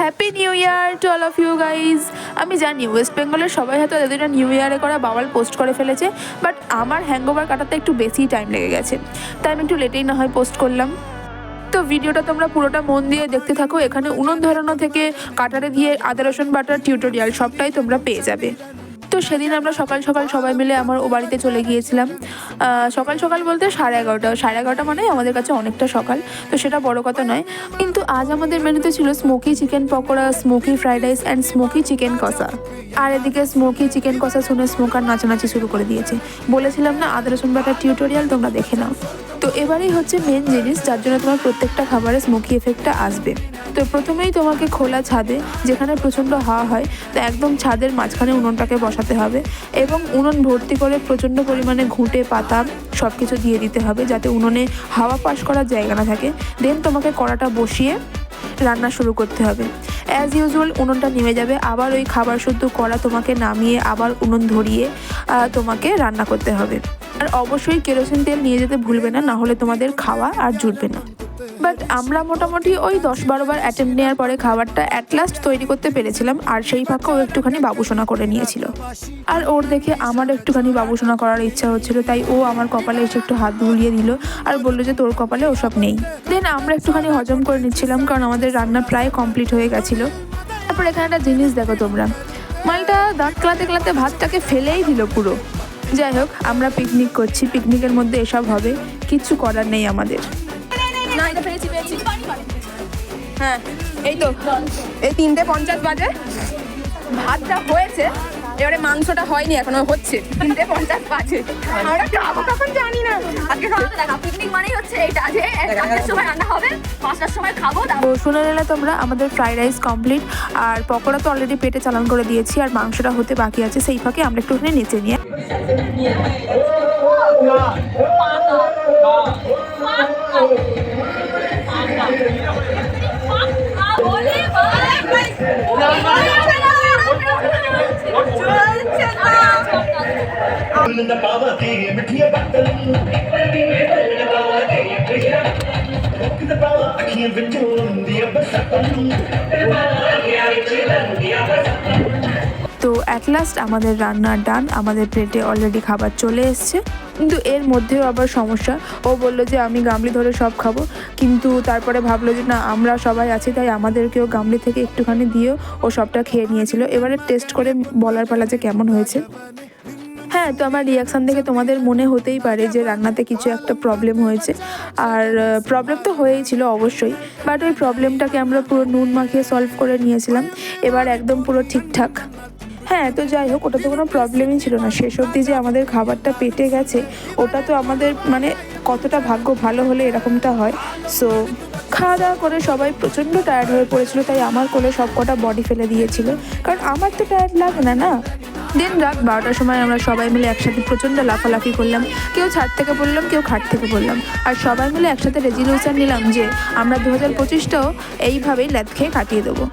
Happy new year to all of you guys আমি জানি West বেঙ্গলের সবাই হয়তো এদের নিউ ইয়ারে করা বাওয়াল পোস্ট করে ফেলেছে বাট আমার হ্যাংওভার কাটাতে একটু বেশি টাইম লেগে গেছে। তাই আমি একটু লেটেই না হয় পোস্ট করলাম। তো ভিডিওটা তোমরা পুরোটা মন দিয়ে দেখতে থাকো। এখানে উনুন ধরানো থেকে কাটারে দিয়ে আদা রসুন বাটার টিউটোরিয়াল সবটাই তোমরা পেয়ে যাবে। সেদিন আমরা সকাল সকাল সবাই মিলে আমার ও বাড়িতে চলে গিয়েছিলাম। সকাল সকাল বলতে সাড়ে এগারোটা সাড়ে এগারোটা মানে আমাদের কাছে অনেকটা সকাল, তো সেটা বড় কথা নয়। কিন্তু আজ আমাদের মেনুতে ছিল smoky chicken pakora smoky fried rice and smoky chicken কষা। আর এদিকে স্মোকি চিকেন কষা শুনে স্মোকার নাচানাচি শুরু করে দিয়েছে। বলেছিলাম না, আদা, রসুন বাটার টিউটোরিয়াল তোমরা দেখে নাও। তো এবারেই হচ্ছে মেন জিনিস, যার জন্য তোমার প্রত্যেকটা খাবারে স্মোকি এফেক্টটা আসবে। তো প্রথমেই তোমাকে খোলা ছাদে, যেখানে প্রচণ্ড হাওয়া হয়, তো একদম ছাদের মাঝখানে উনুনটাকে বসাতে হবে এবং উনুন ভর্তি করে প্রচণ্ড পরিমাণে ঘুঁটে, পাতা সব কিছু দিয়ে দিতে হবে যাতে উনুনে হাওয়া পাশ করার জায়গা না থাকে। দেন তোমাকে কড়াটা বসিয়ে রান্না শুরু করতে হবে। অ্যাজ ইউজুয়াল উনুনটা নেমে যাবে। আবার ওই খাবার শুদ্ধ কড়া তোমাকে নামিয়ে আবার উনুন ধরিয়ে তোমাকে রান্না করতে হবে। আর অবশ্যই কেরোসিন তেল নিয়ে যেতে ভুলবে না না হলে তোমাদের খাওয়া আর জুটবে না। বাট আমরা মোটামুটি ওই দশ বারো বার অ্যাটেম্প নেওয়ার পরে খাবারটা অ্যাট লাস্ট তৈরি করতে পেরেছিলাম, আর সেই ফাঁকে ও একটুখানি বাবুসোনা করে নিয়েছিল। আর ওর দেখে আমার একটুখানি বাবুসোনা করার ইচ্ছা হচ্ছিল, তাই ও আমার কপালে এসে একটু হাত বুলিয়ে দিল আর বলল যে তোর কপালে ওসব নেই। দেন আমরা একটুখানি হজম করে নিচ্ছিলাম, কারণ আমাদের রান্না প্রায় কমপ্লিট হয়ে গেছিল। তারপর এখানে একটা জিনিস দেখো তোমরা। মালটা দাঁত ক্লাতে ক্লাতে ভাতটাকে ফেলেই দিল পুরো। যাই হোক, আমরা পিকনিক করছি পিকনিকের মধ্যে এসব হবে কিচ্ছু করার নেই আমাদের। না এটা পেয়েছি পেয়েছি। হ্যাঁ এই তো। এই তিনটে পঞ্চাশ বাজে। ভাতটা হয়েছে এবারে মাংসটা হয়নি এখনও হচ্ছে। তিনটে পঞ্চাশ বাজে। আমরা খাব কখন জানি না। আজকে দেখা পিকনিক মানেই হচ্ছে এইটা যে চারটার সময় রান্না হবে পাঁচটার সময় খাব তো শুনে নিলে তোমরা আমাদের ফ্রাইড রাইস কমপ্লিট আর পকোড়া তো অলরেডি পেটে চালান করে দিয়েছি আর মাংসটা হতে বাকি আছে সেই ফাঁকে আমরা একটুখানি নেচে নিয়ে The power the king of the world, তো অ্যাট লাস্ট আমাদের রান্না ডান আমাদের প্লেটে অলরেডি খাবার চলে এসছে। কিন্তু এর মধ্যেও আবার সমস্যা। ও বলল যে, আমি গামলি ধরে সব খাব। কিন্তু তারপরে ভাবলো যে, না, আমরা সবাই আছি, তাই আমাদেরকেও গামলি থেকে একটুখানি দিয়েও ও সবটা খেয়ে নিয়েছিল। এবারে টেস্ট করে বলার পালা যে কেমন হয়েছে। হ্যাঁ তো আমার রিয়াকশান দেখে তোমাদের মনে হতেই পারে যে, রান্নাতে কিছু একটা প্রবলেম হয়েছে। আর প্রবলেম তো হয়েই ছিল অবশ্যই। বাট ওই প্রবলেমটাকে আমরা পুরো নুন মাখিয়ে সলভ করে নিয়েছিলাম। এবার একদম পুরো ঠিকঠাক। হ্যাঁ তো যাই হোক ওটা তো কোনো প্রবলেমই ছিল না। শেষ অবধি যে আমাদের খাবারটা পেটে গেছে, ওটা তো আমাদের মানে কতটা ভাগ্য ভালো হলে এরকমটা হয়। সো খাওয়া দাওয়া করে সবাই প্রচণ্ড টায়ার্ড হয়ে পড়েছিল, তাই আমার কোলে সব কটা বডি ফেলে দিয়েছিল। কারণ আমার তো টায়ার্ড লাগে না না? দিন রাত বারোটার সময় আমরা সবাই মিলে একসাথে প্রচণ্ড লাফালাফি করলাম। কেউ ছাদ থেকে বললাম কেউ খাট থেকে বললাম আর সবাই মিলে একসাথে রেজলিউশন নিলাম যে আমরা দু হাজার পঁচিশটাও এইভাবেই ল্যাদ খেয়ে কাটিয়ে দেবো।